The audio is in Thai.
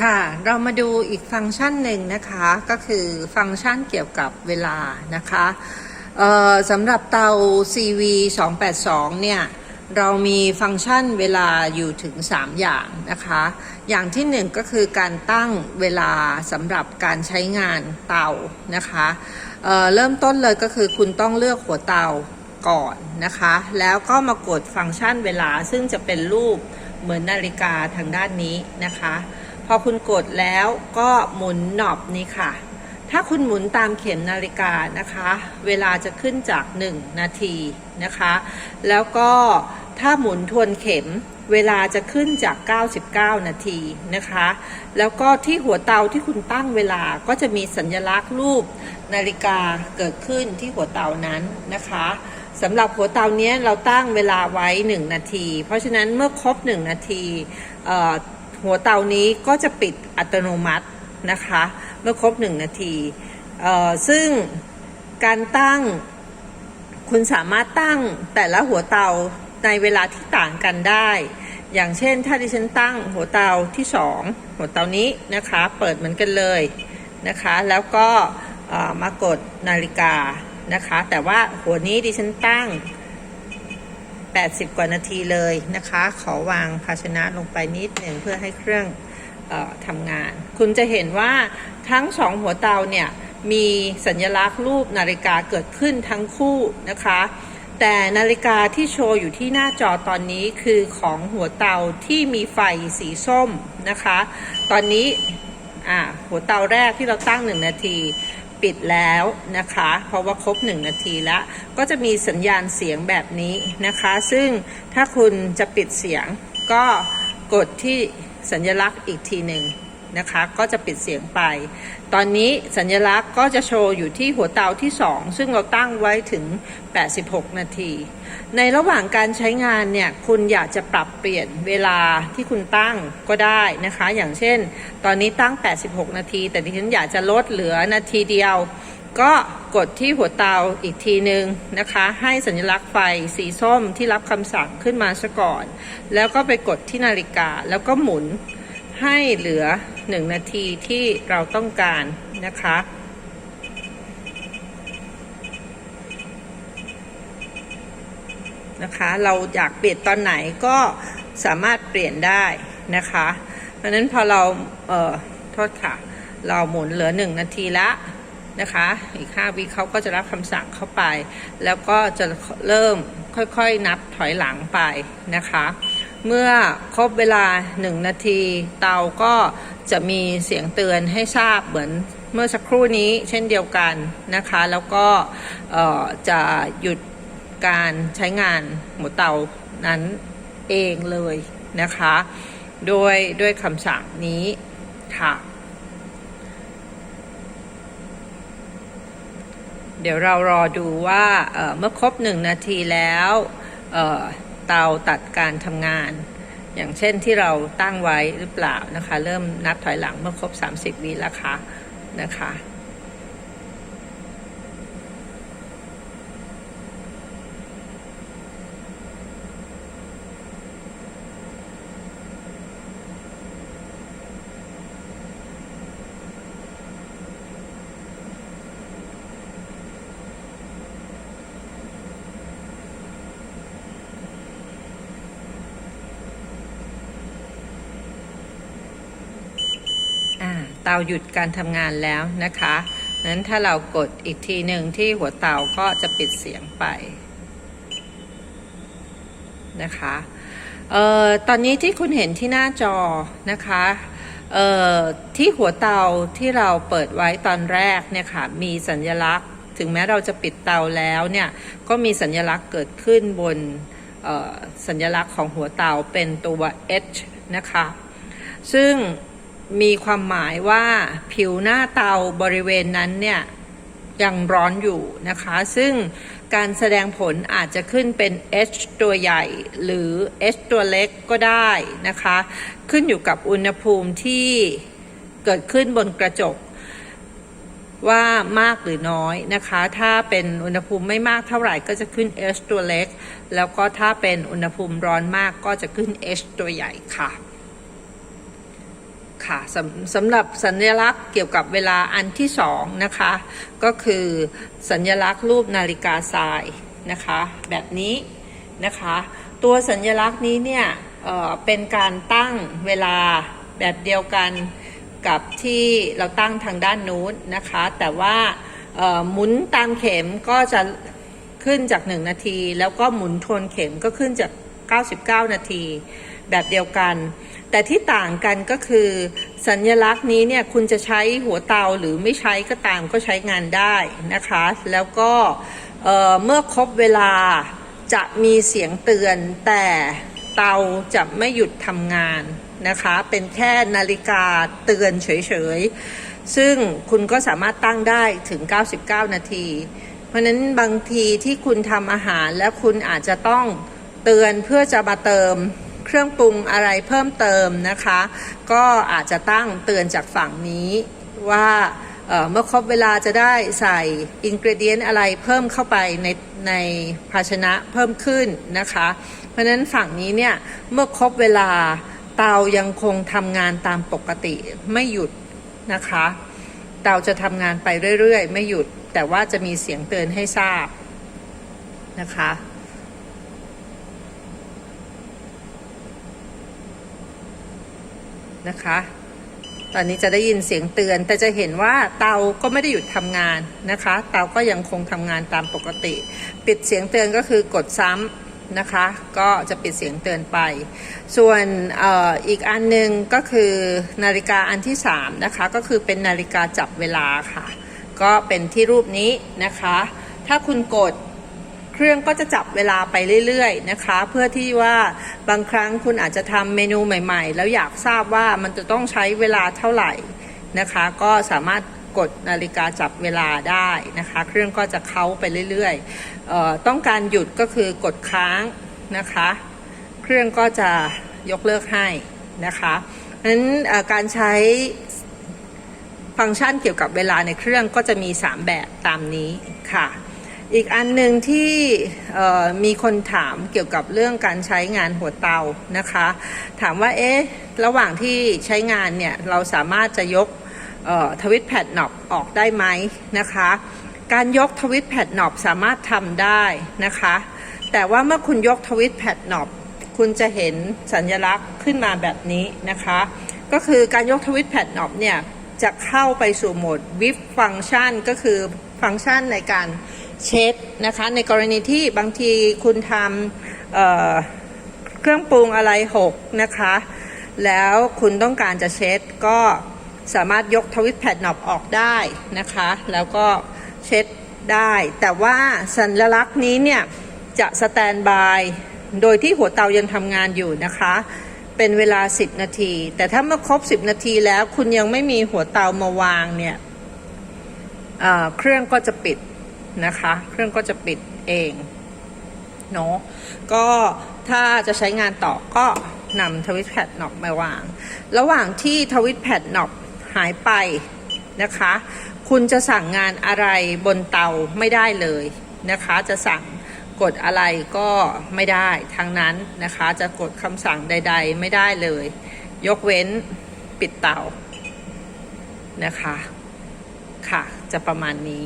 ค่ะ เรามาดูอีกฟังก์ชันหนึ่งนะคะ ก็คือฟังก์ชันเกี่ยวกับเวลานะคะสำหรับเตา CV 282เนี่ย เรามีฟังก์ชันเวลาอยู่ถึง 3 อย่างนะคะ อย่างที่หนึ่งก็คือการตั้งเวลาสำหรับการใช้งานเตานะคะเเริ่มต้นเลยก็คือคุณต้องเลือกหัวเตาก่อนนะคะ แล้วก็มากดฟังก์ชันเวลาซึ่งจะเป็นรูปเหมือนนาฬิกาทางด้านนี้นะคะ พอคุณกดแล้วก็หมุนหนอบนี้ค่ะ ถ้าคุณหมุนตามเข็มนาฬิกานะคะ เวลาจะขึ้นจาก 1 นาทีนะคะ แล้วก็ถ้าหมุนทวนเข็มเวลาจะขึ้นจาก 99 นาทีนะคะ แล้วก็ที่หัวเตาที่คุณตั้งเวลาก็จะมีสัญลักษณ์รูปนาฬิกาเกิดขึ้นที่หัวเตานั้นนะคะสำหรับหัวเตาเนี้ยเราตั้งเวลาไว้ 1 นาที เพราะฉะนั้นเมื่อครบ 1 นาที หัวเตานี้ก็จะปิดอัตโนมัตินะคะ เมื่อครบ 1 นาทีซึ่งการตั้งคุณสามารถตั้งแต่ละหัวเตาในเวลาที่ต่างกันได้ อย่างเช่น ถ้าดิฉันตั้งหัวเตาที่ 2 หัวเตานี้นะคะ เปิดเหมือนกันเลยนะคะ แล้วก็มากดนาฬิกานะคะ แต่ว่าหัวนี้ดิฉันตั้ง 80 กว่านาทีเลยนะคะ ขอวางภาชนะลงไปนิดหนึ่งเพื่อให้เครื่องออทำงาน คุณจะเห็นว่าทั้งสองหัวเตาเนี่ยมีสัญลักษณ์รูปนาฬิกาเกิดขึ้นทั้งคู่นะคะ แต่นาฬิกาที่โชว์อยู่ที่หน้าจอตอนนี้คือของหัวเตาที่มีไฟสีส้มนะคะ ตอนนี้หัวเตาแรกที่เราตั้งหนึ่งนาที ปิดแล้วนะคะ เพราะว่าครบ 1 นาทีแล้ว ก็จะมีสัญญาณเสียงแบบนี้นะคะ ซึ่งถ้าคุณจะปิดเสียงก็กดที่สัญลักษณ์อีกทีหนึ่งนะคะ ก็จะปิดเสียงไป ตอนนี้สัญลักษณ์ก็จะโชว์อยู่ที่หัวเตาที่ 2 ซึ่งเราตั้งไว้ถึง 86 นาที ในระหว่างการใช้งานเนี่ยคุณอยากจะปรับเปลี่ยนเวลาที่คุณตั้งก็ได้นะคะ อย่างเช่น ตอนนี้ตั้ง 86 นาที แต่ดิฉันอยากจะลดเหลือนาทีเดียว ก็กดที่หัวเตาอีกทีหนึ่งนะคะ ให้สัญลักษณ์ไฟสีส้มที่รับคำสั่งขึ้นมาซะก่อน แล้วก็ไปกดที่นาฬิกาแล้วก็หมุนให้เหลือ 1 นาทีที่เราต้องการนะคะ นะคะ เราอยากเปลี่ยนตอนไหนก็สามารถเปลี่ยนได้นะคะ เพราะนั้นพอเราเอ่อโทษค่ะ เราหมุนเหลือ 1 นาทีละนะคะ อีก 5 วิเขาก็จะรับคำสั่งเข้าไป แล้วก็จะเริ่มค่อยๆนับถอยหลังไปนะคะ เมื่อครบเวลา 1 นาที เตาก็จะมีเสียงเตือนให้ทราบเหมือนเมื่อสักครู่นี้เช่นเดียวกันนะคะ แล้วก็จะหยุด การใช้งานหมูเตานั้นเองเลยนะคะ โดยด้วยคำสั่งนี้ค่ะ เดี๋ยวเรารอดูว่าเเมื่อครบหนึ่งนาทีแล้วเเตาตัดการทำงาน อย่างเช่นที่เราตั้งไว้หรือเปล่านะคะ เริ่มนับถอยหลังเมื่อครบ 30วิแล้วค่ะนะคะ อ่า เตาหยุดการทำงานแล้วนะคะนั้นถ้าเรากดอีกทีหนึ่งที่หัวเตาก็จะปิดเสียงไปนะคะเอ่อตอนนี้ที่คุณเห็นที่หน้าจอนะคะเอ่อที่หัวเตาที่เราเปิดไว้ตอนแรกเนี่ยค่ะมีสัญลักษณ์ ถึงแม้เราจะปิดเตาแล้วเนี่ยก็มีสัญลักษณ์เกิดขึ้นบนเอ่อสัญลักษณ์ของหัวเตาเป็นตัว H นะคะ ซึ่ง มีความหมายว่าผิวหน้าเตาบริเวณนั้นเนี่ยยังร้อนอยู่นะคะ ซึ่งการแสดงผลอาจจะขึ้นเป็น H ตัวใหญ่หรือ H ตัวเล็กก็ได้นะคะ ขึ้นอยู่กับอุณหภูมิที่เกิดขึ้นบนกระจก ว่ามากหรือน้อยนะคะ ถ้าเป็นอุณหภูมิไม่มากเท่าไหร่ก็จะขึ้น H ตัวเล็ก แล้วก็ถ้าเป็นอุณหภูมิร้อนมากก็จะขึ้น H ตัวใหญ่ค่ะ ค่ะสำสำหรับสัญลักษณ์เกี่ยวกับเวลาอันที่สองนะคะ ก็คือสัญลักษณ์รูปนาฬิกาทรายนะคะ แบบนี้นะคะ ตัวสัญลักษณ์นี้เนี่ยเเป็นการตั้งเวลาแบบเดียวกันกับที่เราตั้งทางด้านนู้นนะคะ แต่ว่าหมุนตามเข็มก็จะขึ้นจาก 1 นาที แล้วก็หมุนทวนเข็มก็ขึ้นจาก 99 นาที แบบเดียวกัน แต่ที่ต่างกันก็คือ สัญลักษณ์นี้เนี่ยคุณจะใช้หัวเตาหรือไม่ใช้ก็ตามก็ใช้งานได้นะคะ แล้วก็เเมื่อครบเวลาจะมีเสียงเตือน แต่เตาจะไม่หยุดทำงานนะคะ เป็นแค่นาฬิกาเตือนเฉยๆ ซึ่งคุณก็สามารถตั้งได้ถึง 99 นาที เพราะนั้นบางทีที่คุณทำอาหารแล้วคุณอาจจะต้องเตือนเพื่อจะมาเติม เครื่องปรุงอะไรเพิ่มเติมนะคะ ก็อาจจะตั้งเตือนจากฝั่งนี้ว่าเมื่อครบเวลาจะได้ใส่อินกรเดียนอะไรเพิ่มเข้าไปในในภาชนะเพิ่มขึ้นนะคะ เพราะนั้นฝั่งนี้เนี่ยเมื่อครบเวลาเตายังคงทำงานตามปกติไม่หยุดนะคะ เตาจะทำงานไปเรื่อยๆ ไม่หยุด แต่ว่าจะมีเสียงเตือนให้ทราบนะคะ นะคะ ตอนนี้จะได้ยินเสียงเตือน แต่จะเห็นว่าเตาก็ไม่ได้หยุดทำงานนะคะ เตาก็ยังคงทำงานตามปกติ ปิดเสียงเตือนก็คือกดซ้ำนะคะ ก็จะปิดเสียงเตือนไป ส่วนอออีกอันหนึงก็คือนาฬิกาอันที่3นะคะ ก็คือเป็นนาฬิกาจับเวลาค่ะ ก็เป็นที่รูปนี้นะคะ ถ้าคุณกด เครื่องก็จะจับเวลาไปเรื่อยๆนะคะ เพื่อที่ว่าบางครั้งคุณอาจจะทำเมนูใหม่ ๆ แล้วอยากทราบว่ามันจะต้องใช้เวลาเท่าไหร่นะคะ ก็สามารถกดนาฬิกาจับเวลาได้นะคะ เครื่องก็จะเค้าไปเรื่อยๆต้องการหยุดก็คือกดค้างนะคะ เครื่องก็จะยกเลิกให้นะคะนั้นการใช้ฟังก์ชันเกี่ยวกับเวลาในเครื่องก็จะมี 3 แบบตามนี้ค่ะ อีกอันหนึ่งที่มีคนถามเกี่ยวกับเรื่องการใช้งานหัวเตานะคะ ถามว่าเอ๊ะระหว่างที่ใช้งานเนี่ยเราสามารถจะยกทวิตแพดนอบออกได้ไหมนะคะ การยกทวิตแพดนอบสามารถทำได้นะคะ แต่ว่าเมื่อคุณยกทวิตแพดนอบคุณจะเห็นสัญลักษณ์ขึ้นมาแบบนี้นะคะ ก็คือการยกทวิตแพดนอบเนี่ยจะเข้าไปสู่โหมด WIF ฟังชันก็คือฟังก์ชันในการ เช็ดนะคะ ในกรณีที่บางทีคุณทำเเครื่องปรุงอะไรหกนะคะ แล้วคุณต้องการจะเช็ดก็สามารถยกทวิตแพดนอบออกได้นะคะ แล้วก็เช็ดได้ แต่ว่าสัญลักษณ์นี้เนี่ยจะสแตนบายโดยที่หัวเตายังทำงานอยู่นะคะ เป็นเวลา 10 นาที แต่ถ้าเมื่อครบ 10 นาทีแล้วคุณยังไม่มีหัวเตามาวางเนี่ยเเครื่องก็จะปิด นะคะ เครื่องก็จะปิดเองเนาะก็ถ้าจะใช้งานต่อก็นำทวิตแพดนอบมาวาง ระหว่างที่ทวิตแพดนอบหายไปนะคะ คุณจะสั่งงานอะไรบนเตาไม่ได้เลยนะคะ จะสั่งกดอะไรก็ไม่ได้ทั้งนั้นนะคะ จะกดคำสั่งใด ๆ ไม่ได้เลย ยกเว้นปิดเตานะคะ ค่ะ จะประมาณนี้